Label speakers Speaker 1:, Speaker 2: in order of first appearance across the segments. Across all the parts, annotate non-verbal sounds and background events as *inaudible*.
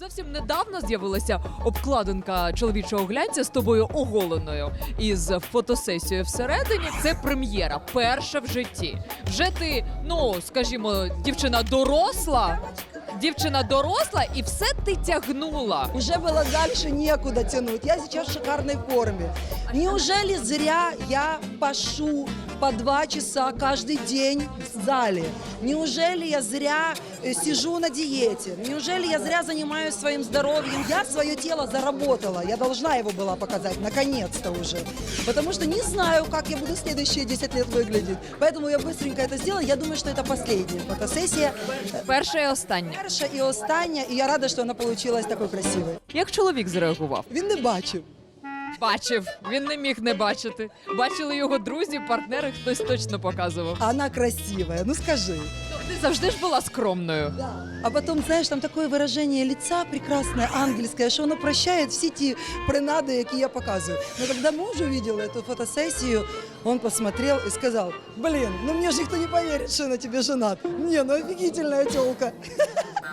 Speaker 1: Зовсім недавно з'явилася обкладинка чоловічого глянця з тобою оголеною із фотосесією всередині. Це прем'єра, перша в житті. Вже ти, ну скажімо, дівчина доросла. Дівчина доросла, і все ти тягнула.
Speaker 2: Уже было дальше некуда тянуть. Я сейчас в шикарной форме. Неужели зря я пашу по два часа каждый день в зале? Неужели я зря э, сижу на диете? Неужели я зря занимаюсь своим здоровьем? Я свое тело заработала. Я должна его была показать, наконец-то уже. Потому что не знаю, как я буду следующие 10 лет выглядеть. Поэтому я быстренько это сделала. Я думаю, что это последняя фотосессия.
Speaker 1: Перша і остання.
Speaker 2: Перша і остання, і я рада, що вона получилась такою красивою.
Speaker 1: Як чоловік зреагував?
Speaker 2: Він не бачив.
Speaker 1: Бачив, він не міг не бачити. Бачили його друзі, партнери, хтось точно показував.
Speaker 2: А Она красивая, ну скажи.
Speaker 1: Ти завжди ж була скромною.
Speaker 2: А потом, знаешь, там такое выражение лица прекрасное, ангельское, что оно прощает все ті принади, які я показываю. Но когда муж увидел эту фотосессию, он посмотрел и сказал, блин, ну мне же никто не поверит, что я на тебе женат. Не, ну офигительная телка.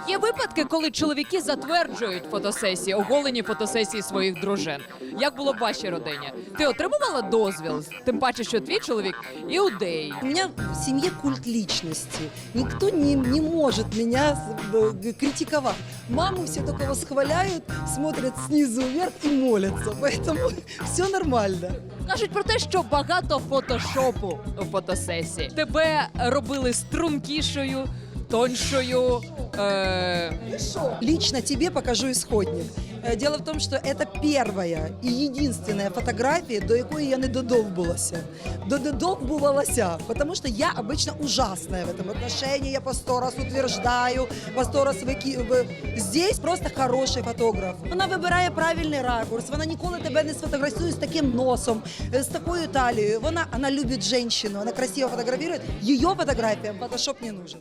Speaker 1: Є випадки, коли чоловіки затверджують фотосесії, оголені фотосесії своїх дружин. Як було в вашій родині? Ти отримувала дозвіл? Тим паче, що твій чоловік іудей.
Speaker 2: У меня в семье культ личности. Никто не, не может меня э, критиковать. Маму все только восхваляют, смотрят снизу вверх и молятся. Поэтому *laughs* все нормально.
Speaker 1: Кажуть про те, що багато фотошопу у фотосесії. Тебе робили стрункішою, тоншою. Е-
Speaker 2: Лично тебе покажу исходник. Э, Дело в том, что это первая и единственная фотография, до якої я не додовбулася. До додовбувалася, потому что я обычно ужасная в этом отношении. Я по сто раз утверждаю, по сто раз вики... в- Здесь просто хороший фотограф. Вона вибирає правильний ракурс, вона ніколи тебе не сфотографує з таким носом, е, з такою талією. Вона, вона любить женщину, вона красиво фотографирует. Ее фотографиям фотошоп не нужен.